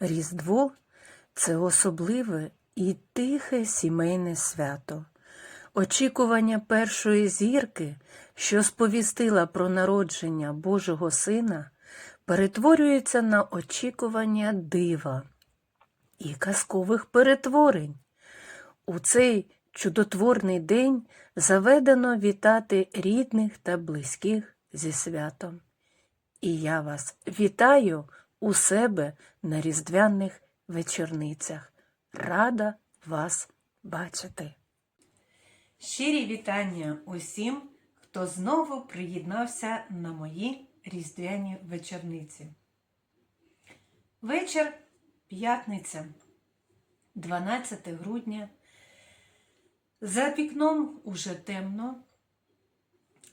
Різдво це особливе і тихе сімейне свято. Очікування першої зірки, що сповістила про народження Божого Сина, перетворюється на очікування дива і казкових перетворень. У цей чудотворний день заведено вітати рідних та близьких зі святом. І я вас вітаю у себе на різдвяних вечорницях. Рада вас бачити. Щирі вітання усім, хто знову приєднався на мої різдвяні вечорниці. Вечір п'ятниця, 12 грудня. За вікном уже темно,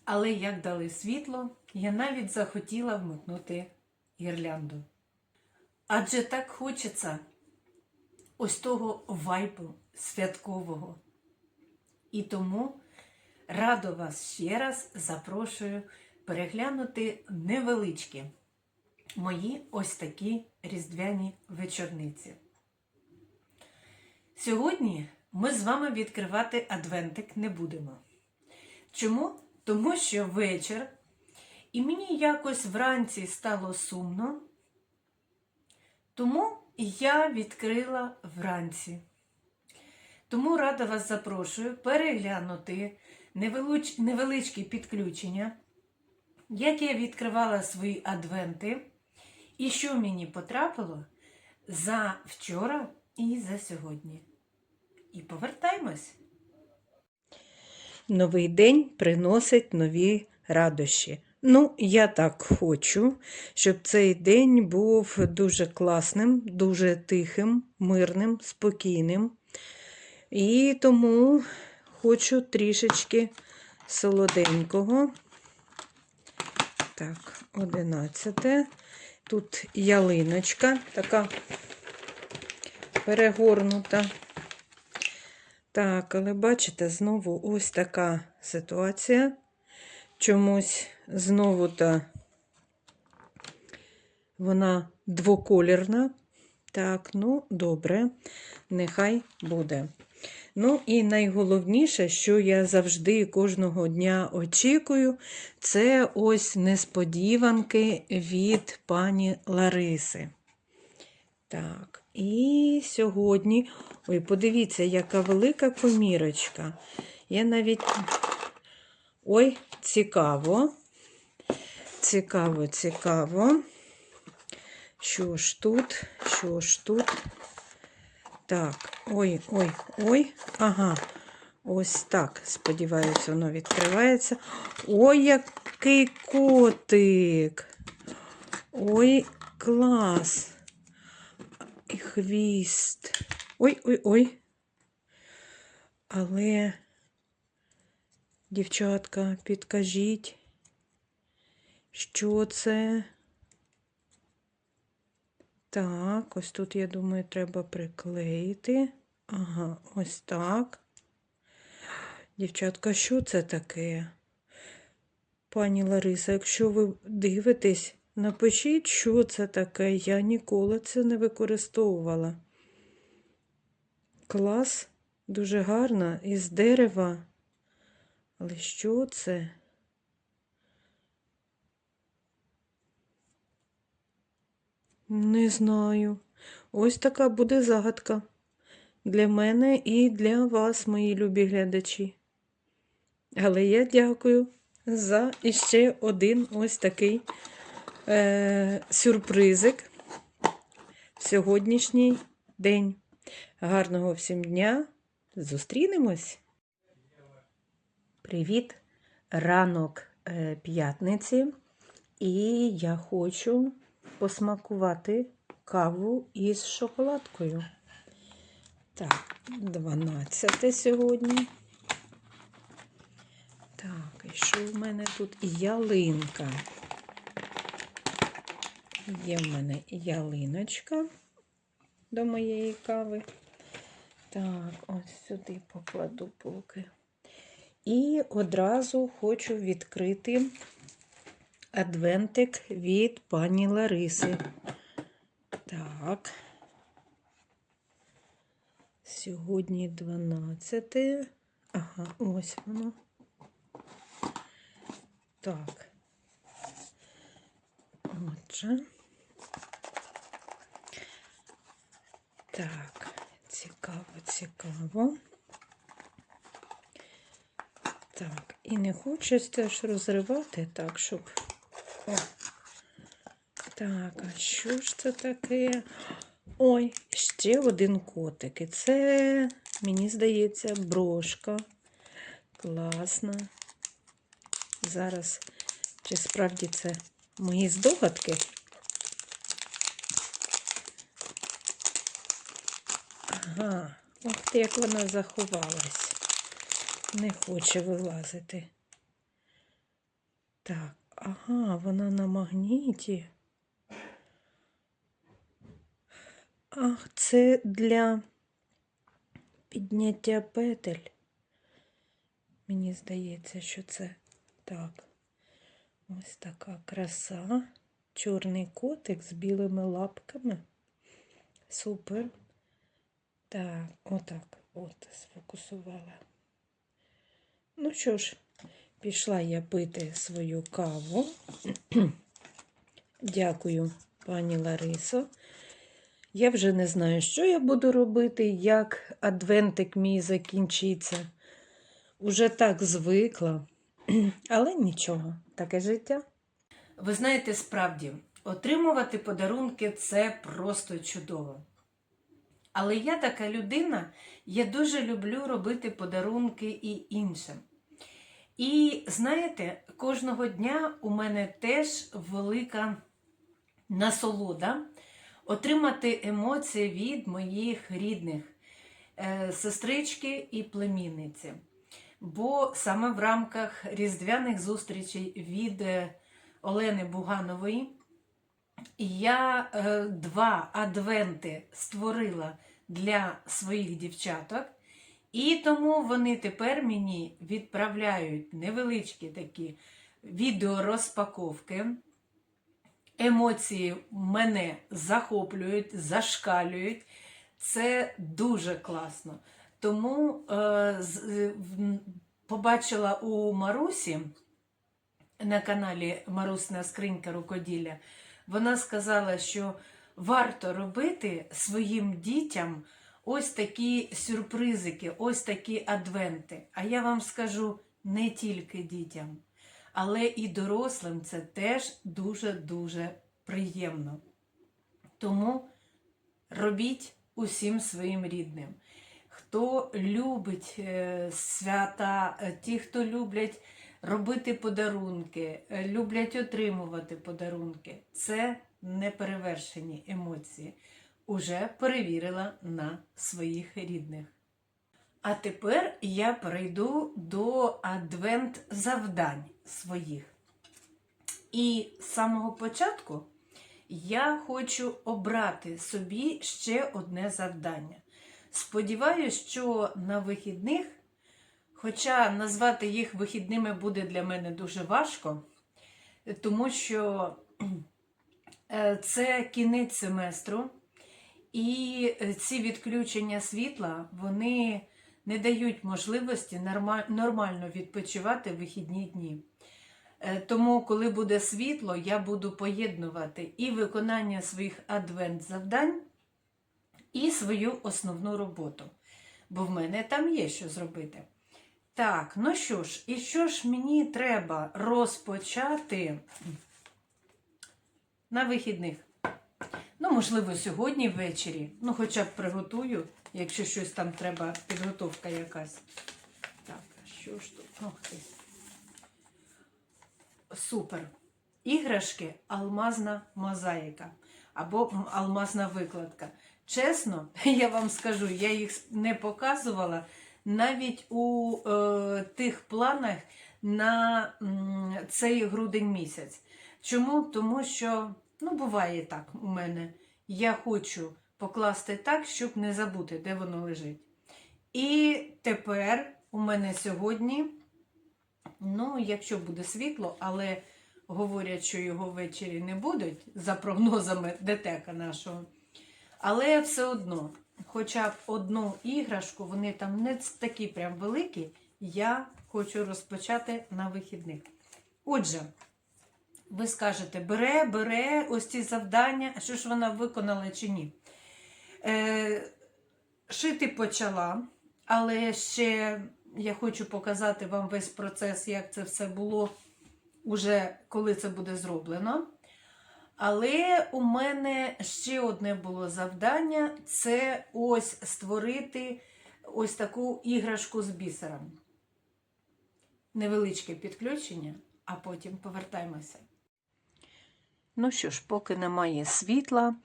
але як дали світло, я навіть захотіла вмикнути гірлянду. Адже так хочеться ось того вайбу святкового. І тому радо вас ще раз запрошую переглянути невеличкі мої ось такі різдвяні вечорниці. Сьогодні ми з вами відкривати адвентик не будемо. Чому? Тому що вечір, і мені якось вранці стало сумно, тому я відкрила вранці. Тому рада вас запрошую переглянути невеличкі підключення, як я відкривала свої адвенти, і що мені потрапило за вчора і за сьогодні. І повертаємось. Новий день приносить нові радощі. Ну, я так хочу, щоб цей день був дуже класним, дуже тихим, мирним, спокійним. І тому хочу трішечки солоденького. Так, одинадцяте. Тут ялиночка така перегорнута. Так, але бачите, знову ось така ситуація. Чомусь знову та вона двоколірна. Так, ну, добре, нехай буде. Ну і найголовніше, що я завжди кожного дня очікую, це ось несподіванки від пані Лариси. Так, і сьогодні, ой, подивіться, яка велика комірочка. Я навіть. Ой, цікаво. Цікаво, цікаво. Що ж тут? Що ж тут? Так, ой, ой, ой, ага. Ось так. Сподіваюся, воно відкривається. Ой, який котик. Ой, клас. І хвіст. Ой-ой-ой. Але, дівчатка, підкажіть, що це? Так, ось тут, я думаю, треба приклеїти. Ага, ось так. Дівчатка, що це таке? Пані Лариса, якщо ви дивитесь, напишіть, що це таке. Я ніколи це не використовувала. Клас, дуже гарна, із дерева. Але що це? Не знаю. Ось така буде загадка для мене і для вас, мої любі глядачі. Але я дякую за іще один ось такий е- сюрпризик в сьогоднішній день. Гарного всім дня! Зустрінемось! Привіт! Ранок е, п'ятниці, і я хочу посмакувати каву із шоколадкою. Так, 12 сьогодні. Так, і що в мене тут? Ялинка. Є в мене ялиночка до моєї кави. Так, ось сюди покладу поки. І одразу хочу відкрити адвентик від пані Лариси. Так, Сьогодні 12. Ага, ось воно. Так. Отже. Так, цікаво, цікаво. Так, і не хочеться ж розривати так, щоб. О. Так, а що ж це таке? Ой, ще один котик. І це, мені здається, брошка. Класна. Зараз, чи справді це мої здогадки? Ага, ох ти, як вона заховалась. Не хоче вилазити. Так, ага, вона на магніті. Ах, це для підняття петель. Мені здається, що це так. Ось така краса. Чорний котик з білими лапками. Супер. Так, отак. От, сфокусувала. Ну що ж, пішла я пити свою каву. Дякую, пані Ларисо. Я вже не знаю, що я буду робити, як адвентик мій закінчиться. Уже так звикла, але нічого, таке життя. Ви знаєте, справді, отримувати подарунки це просто чудово. Але я така людина, я дуже люблю робити подарунки і іншим. І знаєте, кожного дня у мене теж велика насолода отримати емоції від моїх рідних е, сестрички і племінниці. Бо саме в рамках різдвяних зустрічей від е, Олени Буганової я е, два адвенти створила для своїх дівчаток, і тому вони тепер мені відправляють невеличкі такі відеорозпаковки. Емоції мене захоплюють, зашкалюють. Це дуже класно. Тому е, е, побачила у Марусі на каналі Марусна скринька рукоділля. Вона сказала, що варто робити своїм дітям ось такі сюрпризики, ось такі адвенти. А я вам скажу не тільки дітям, але і дорослим це теж дуже-дуже приємно. Тому робіть усім своїм рідним. Хто любить е, свята, е, ті, хто люблять робити подарунки, е, люблять отримувати подарунки, це неперевершені емоції. Уже перевірила на своїх рідних. А тепер я перейду до адвент завдань своїх. І з самого початку я хочу обрати собі ще одне завдання. Сподіваюсь, що на вихідних, хоча назвати їх вихідними буде для мене дуже важко, тому що е, це кінець семестру, і е, ці відключення світла вони не дають можливості нормально відпочивати в вихідні дні. Е, Тому, коли буде світло, я буду поєднувати і виконання своїх адвент-завдань, і свою основну роботу. Бо в мене там є що зробити. Так, ну що ж, і що ж мені треба розпочати на вихідних? Ну, можливо, сьогодні ввечері. Ну, хоча б приготую, якщо щось там треба, підготовка якась. Так, що ж тут? Ох ти. Супер. Іграшки алмазна мозаїка або алмазна викладка. Чесно, я вам скажу, я їх не показувала навіть у е, тих планах на м, цей грудень місяць. Чому? Тому що, ну, буває так у мене. Я хочу покласти так, щоб не забути, де воно лежить. І тепер у мене сьогодні, ну, якщо буде світло, але говорять, що його ввечері не будуть, за прогнозами ДТЕКа нашого. Але все одно хоча б одну іграшку, вони там не такі прям великі, я хочу розпочати на вихідних. Отже, ви скажете, бере, бере ось ці завдання, що ж вона виконала чи ні? Е, шити почала, але ще я хочу показати вам весь процес, як це все було уже коли це буде зроблено. Але у мене ще одне було завдання це ось створити ось таку іграшку з бісером. Невеличке підключення, а потім повертаємося. Ну що ж, поки немає світла,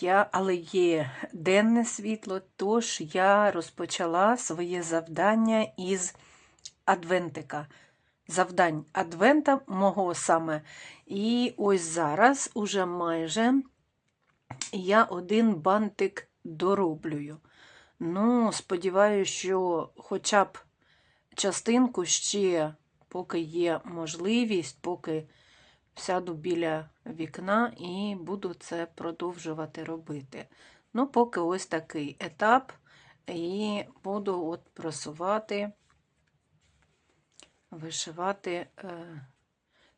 я, але є денне світло, тож я розпочала своє завдання із адвентика. Завдань адвента мого саме. І ось зараз уже майже я один бантик дороблюю. Ну, сподіваюся, що хоча б частинку ще, поки є можливість, поки сяду біля вікна і буду це продовжувати робити. Ну, поки ось такий етап, і буду от просувати, вишивати е,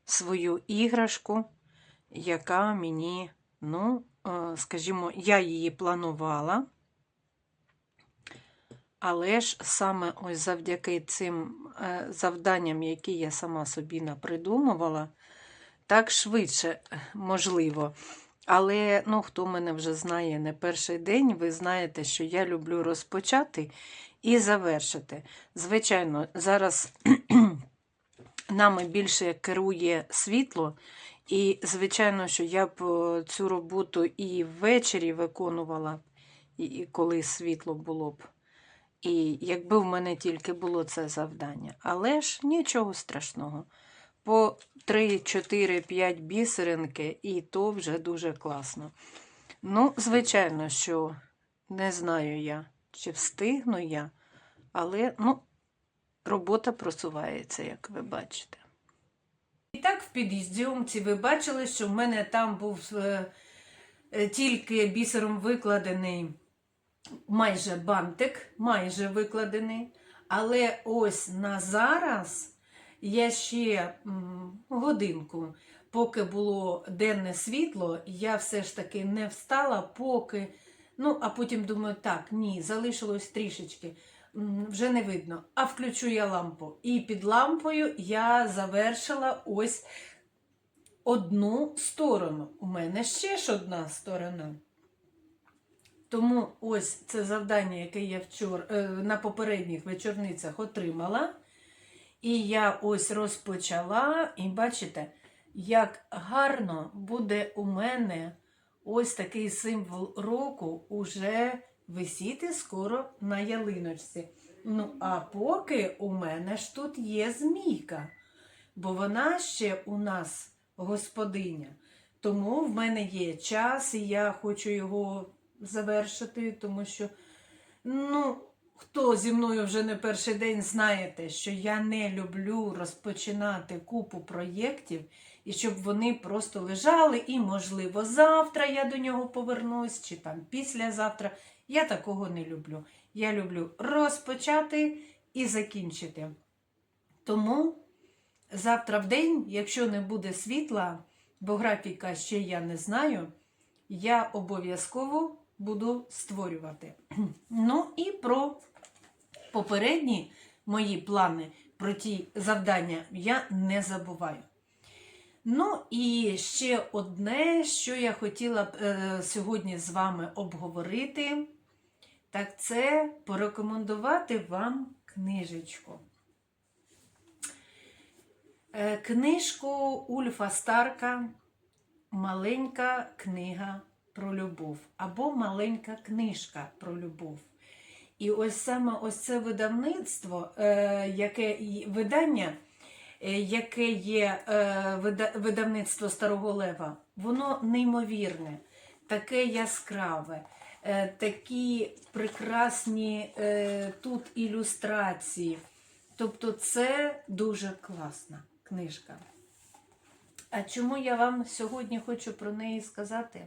свою іграшку, яка мені, ну, е, скажімо, я її планувала. Але ж саме ось завдяки цим е, завданням, які я сама собі напридумувала, так швидше можливо. Але ну, хто мене вже знає не перший день, ви знаєте, що я люблю розпочати і завершити. Звичайно, зараз нами більше керує світло, і, звичайно, що я б е, цю роботу і ввечері виконувала, і коли світло було б. І якби в мене тільки було це завдання. Але ж нічого страшного. По 3, 4, 5 бісеринки, і то вже дуже класно. Ну, звичайно, що не знаю я, чи встигну я, але ну, робота просувається, як ви бачите. І так, в під'їздьомці ви бачили, що в мене там був е, е, тільки бісером викладений майже бантик, майже викладений. Але ось на зараз я ще годинку, поки було денне світло, я все ж таки не встала, поки. Ну, а потім думаю, так, ні, залишилось трішечки, вже не видно. А включу я лампу. І під лампою я завершила ось одну сторону. У мене ще ж одна сторона. Тому ось це завдання, яке я вчора е, на попередніх вечорницях отримала. І я ось розпочала, і бачите, як гарно буде у мене ось такий символ року уже висіти скоро на ялиночці. Ну, а поки у мене ж тут є змійка, бо вона ще у нас господиня. Тому в мене є час, і я хочу його завершити, тому що, ну, хто зі мною вже не перший день знаєте, що я не люблю розпочинати купу проєктів, і щоб вони просто лежали, і, можливо, завтра я до нього повернусь, чи там післязавтра. Я такого не люблю. Я люблю розпочати і закінчити. Тому завтра в день, якщо не буде світла, бо графіка ще я не знаю, я обов'язково буду створювати. Ну і про попередні мої плани, про ті завдання я не забуваю. Ну і ще одне, що я хотіла б е, сьогодні з вами обговорити, так це порекомендувати вам книжечку. Е, книжку Ульфа Старка Маленька книга про любов або маленька книжка про любов. І ось саме ось це видавництво, е, яке видання, е, яке є е, видавництво Старого Лева, воно неймовірне, таке яскраве, такі прекрасні тут ілюстрації. Тобто це дуже класна книжка. А чому я вам сьогодні хочу про неї сказати?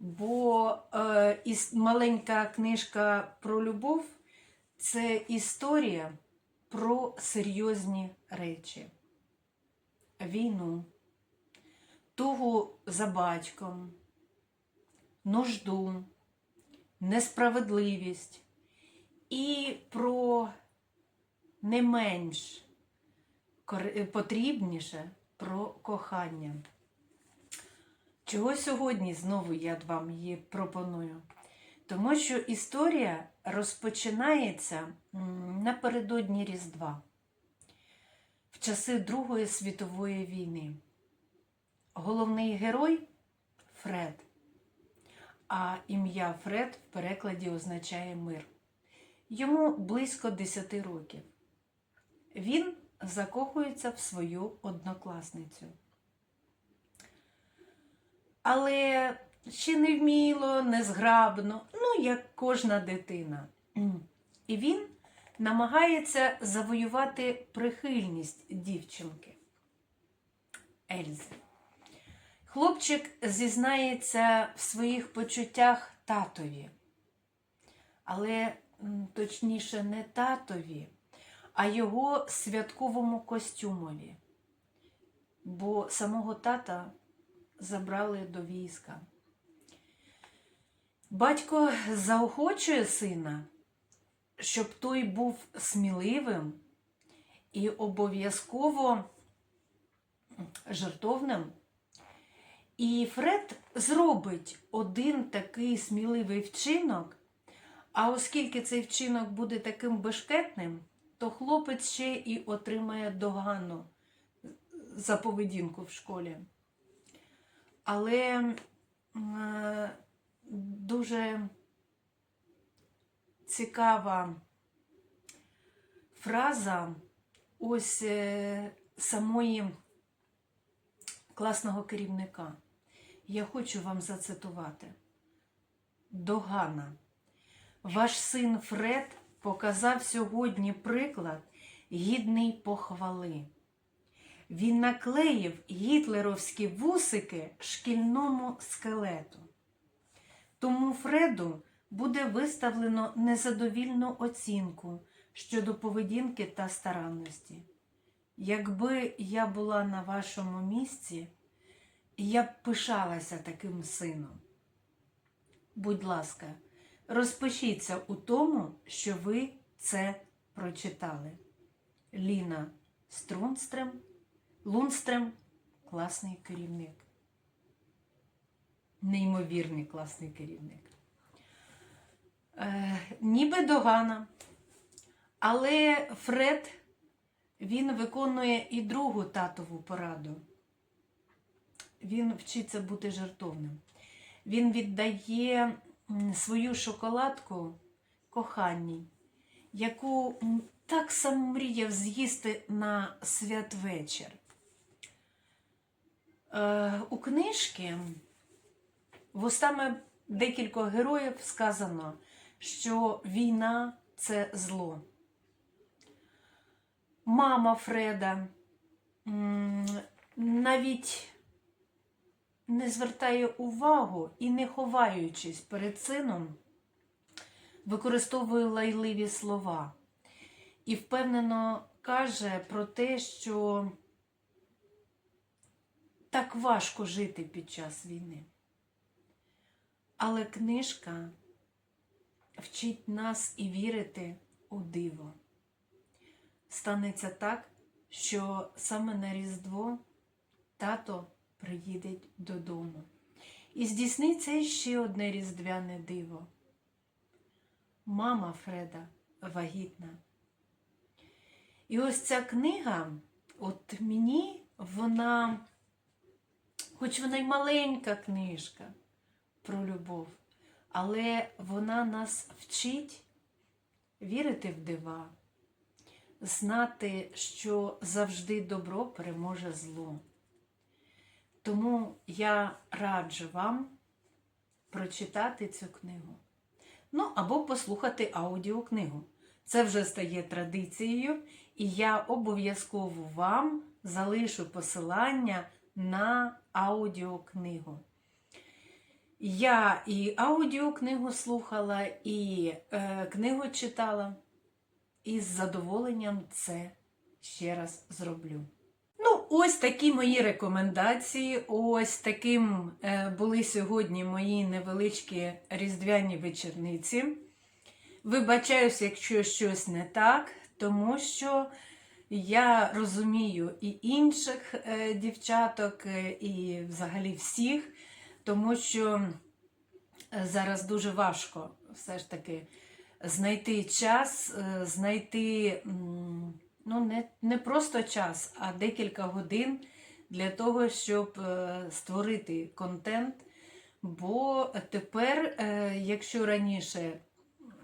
Бо е, іс- маленька книжка про любов це історія про серйозні речі. Війну, тугу за батьком, нужду, несправедливість і про не менш потрібніше про кохання. Чого сьогодні знову я вам її пропоную? Тому що історія розпочинається напередодні Різдва, в часи Другої світової війни. Головний герой Фред, а ім'я Фред в перекладі означає мир. Йому близько 10 років. Він закохується в свою однокласницю. Але ще не вміло, незграбно, ну, як кожна дитина. І він намагається завоювати прихильність дівчинки Ельзи. Хлопчик зізнається в своїх почуттях татові, але точніше не татові, а його святковому костюмові, бо самого тата забрали до війська. Батько заохочує сина, щоб той був сміливим і обов'язково жертовним. І Фред зробить один такий сміливий вчинок, а оскільки цей вчинок буде таким бешкетним, то хлопець ще і отримає догану за поведінку в школі. Але е, дуже цікава фраза ось е, самої класного керівника. Я хочу вам зацитувати. Догана. Ваш син Фред показав сьогодні приклад гідний похвали. Він наклеїв гітлеровські вусики шкільному скелету. Тому Фреду буде виставлено незадовільну оцінку щодо поведінки та старанності. Якби я була на вашому місці, я б пишалася таким сином. Будь ласка, розпишіться у тому, що ви це прочитали. Ліна Струнстрем, Лунстрем класний керівник. Неймовірний класний керівник. Е, ніби догана. Але Фред він виконує і другу татову пораду. Він вчиться бути жартовним. Він віддає свою шоколадку коханій, яку так само мріяв з'їсти на святвечір. Е, у книжки вустами декількох героїв сказано, що війна це зло. Мама Фреда навіть не звертає увагу і, не ховаючись перед сином, використовує лайливі слова і впевнено каже про те, що так важко жити під час війни. Але книжка вчить нас і вірити у диво. Станеться так, що саме на Різдво тато приїде додому. І здійсниться ще одне різдвяне диво. Мама Фреда вагітна. І ось ця книга, от мені вона, хоч вона й маленька книжка про любов, але вона нас вчить вірити в дива, знати, що завжди добро переможе зло. Тому я раджу вам прочитати цю книгу. Ну, або послухати аудіокнигу. Це вже стає традицією, і я обов'язково вам залишу посилання на аудіокнигу. Я і аудіокнигу слухала, і е, книгу читала, і з задоволенням це ще раз зроблю. Ну, ось такі мої рекомендації. Ось таким е, були сьогодні мої невеличкі різдвяні вечорниці. Вибачаюсь, якщо щось не так, тому що я розумію і інших е, дівчаток, е, і взагалі всіх, тому що е, зараз дуже важко все ж таки знайти час, знайти ну, не, не просто час, а декілька годин для того, щоб створити контент. Бо тепер, якщо раніше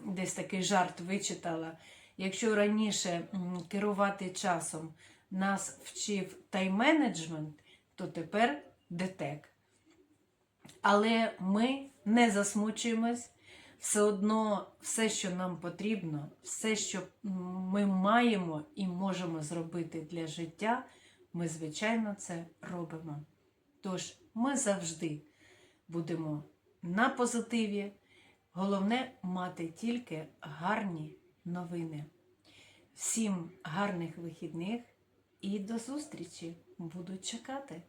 десь такий жарт вичитала, якщо раніше керувати часом нас вчив тайм-менеджмент, то тепер детек. Але ми не засмучуємось. Все одно все, що нам потрібно, все, що ми маємо і можемо зробити для життя, ми, звичайно, це робимо. Тож ми завжди будемо на позитиві. Головне мати тільки гарні новини. Всім гарних вихідних і до зустрічі! Буду чекати!